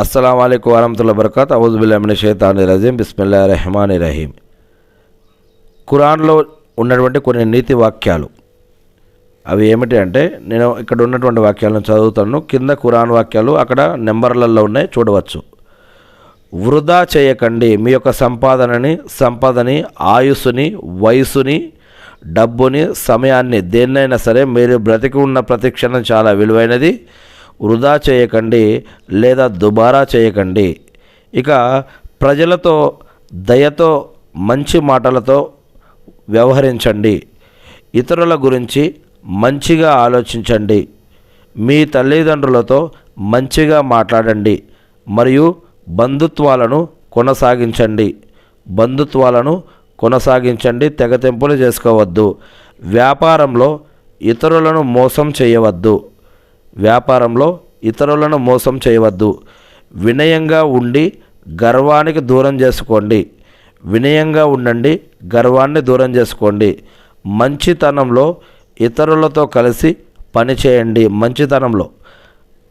అస్సలం అయికు వరహతుల్లా బర్కత్ అవుజుబుల్లామిన షైతాని రజీం బిస్మిల్లా రెహమాన్ రహీం ఖురాన్లో ఉన్నటువంటి కొన్ని నీతి వాక్యాలు. అవి ఏమిటి అంటే నేను ఇక్కడ ఉన్నటువంటి వాక్యాలను చదువుతాను. కింద ఖురాన్ వాక్యాలు అక్కడ నెంబర్లలో ఉన్నాయి చూడవచ్చు. వృధా చేయకండి. మీ యొక్క సంపాదనని సంపదని ఆయుస్సుని వయసుని డబ్బుని సమయాన్ని దేన్నైనా సరే మీరు బ్రతికి ఉన్న ప్రతి క్షణం చాలా విలువైనది. వృధా చేయకండి లేదా దుబారా చేయకండి. ఇక ప్రజలతో దయతో మంచి మాటలతో వ్యవహరించండి. ఇతరుల గురించి మంచిగా ఆలోచించండి. మీ తల్లిదండ్రులతో మంచిగా మాట్లాడండి మరియు బంధుత్వాలను కొనసాగించండి. బంధుత్వాలను కొనసాగించండి తెగతెంపులు చేసుకోవద్దు. వ్యాపారంలో ఇతరులను మోసం చేయవద్దు. వ్యాపారంలో ఇతరులను మోసం చేయవద్దు. వినయంగా ఉండి గర్వానికి దూరం చేసుకోండి. వినయంగా ఉండండి గర్వాన్ని దూరం చేసుకోండి. మంచితనంలో ఇతరులతో కలిసి పనిచేయండి మంచితనంలో.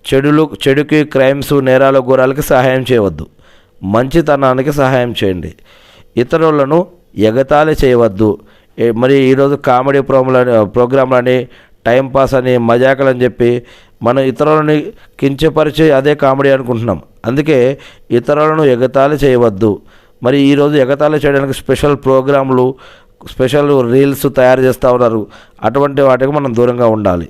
చెడులు చెడుకి క్రైమ్స్ నేరాల ఘోరాలకి సహాయం చేయవద్దు. మంచితనానికి సహాయం చేయండి. ఇతరులను ఎగతాళి చేయవద్దు. మరి ఈరోజు కామెడీ ప్రోగ్రాములని ప్రోగ్రాంలని టైంపాస్ అని మజాకలని చెప్పి మనం ఇతరులని కించపరిచే అదే కామెడీ అనుకుంటున్నాం. అందుకే ఇతరులను ఎగతాళి చేయవద్దు. మరి ఈరోజు ఎగతాళి చేయడానికి స్పెషల్ ప్రోగ్రాంలు స్పెషల్ రీల్స్ తయారు చేస్తూ ఉన్నారు. అటువంటి వాటికి మనం దూరంగా ఉండాలి.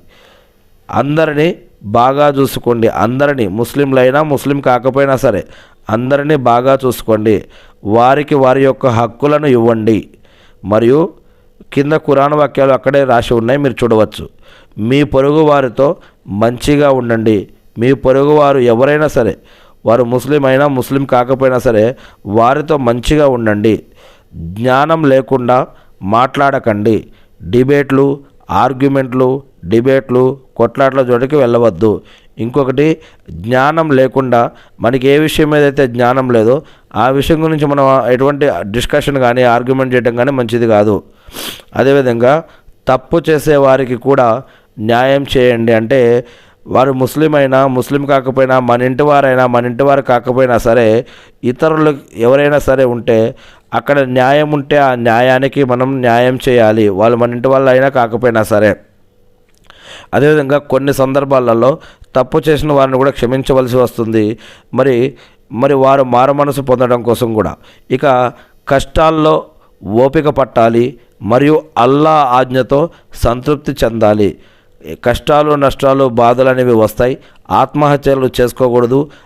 అందరినీ బాగా చూసుకోండి. అందరినీ ముస్లింలైనా ముస్లిం కాకపోయినా సరే అందరినీ బాగా చూసుకోండి. వారికి వారి యొక్క హక్కులను ఇవ్వండి. మరియు కింద కురాన్ వాక్యాలు అక్కడే రాసి ఉన్నాయి మీరు చూడవచ్చు. మీ పొరుగు వారితో మంచిగా ఉండండి. మీ పొరుగు వారు ఎవరైనా సరే వారు ముస్లిం అయినా ముస్లిం కాకపోయినా సరే వారితో మంచిగా ఉండండి. జ్ఞానం లేకుండా మాట్లాడకండి. డిబేట్లు ఆర్గ్యుమెంట్లు డిబేట్లు కొట్లాట్ల జోడికి వెళ్ళవద్దు. ఇంకొకటి జ్ఞానం లేకుండా మనకి ఏ విషయం మీద అయితే జ్ఞానం లేదో ఆ విషయం గురించి మనం ఎటువంటి డిస్కషన్ కానీ ఆర్గ్యుమెంట్ చేయడం కానీ మంచిది కాదు. అదేవిధంగా తప్పు చేసే వారికి కూడా న్యాయం చేయండి. అంటే వారు ముస్లిం అయినా ముస్లిం కాకపోయినా మన ఇంటి వారైనా మన ఇంటి వారు కాకపోయినా సరే ఇతరులు ఎవరైనా సరే ఉంటే అక్కడ న్యాయం ఉంటే ఆ న్యాయానికి మనం న్యాయం చేయాలి. వాళ్ళు మన ఇంటి వాళ్ళు అయినా కాకపోయినా సరే. అదేవిధంగా కొన్ని సందర్భాలలో తప్పు చేసిన వారిని కూడా క్షమించవలసి వస్తుంది. మరి మరి వారు మారు మనసు పొందడం కోసం కూడా. ఇక కష్టాల్లో ఓపిక పట్టాలి. మరియు అల్లా ఆజ్ఞతో సంతృప్తి చెందాలి. కష్టాలు నష్టాలు బాధలు అనేవి వస్తాయి. ఆత్మహత్యలు చేసుకోకూడదు.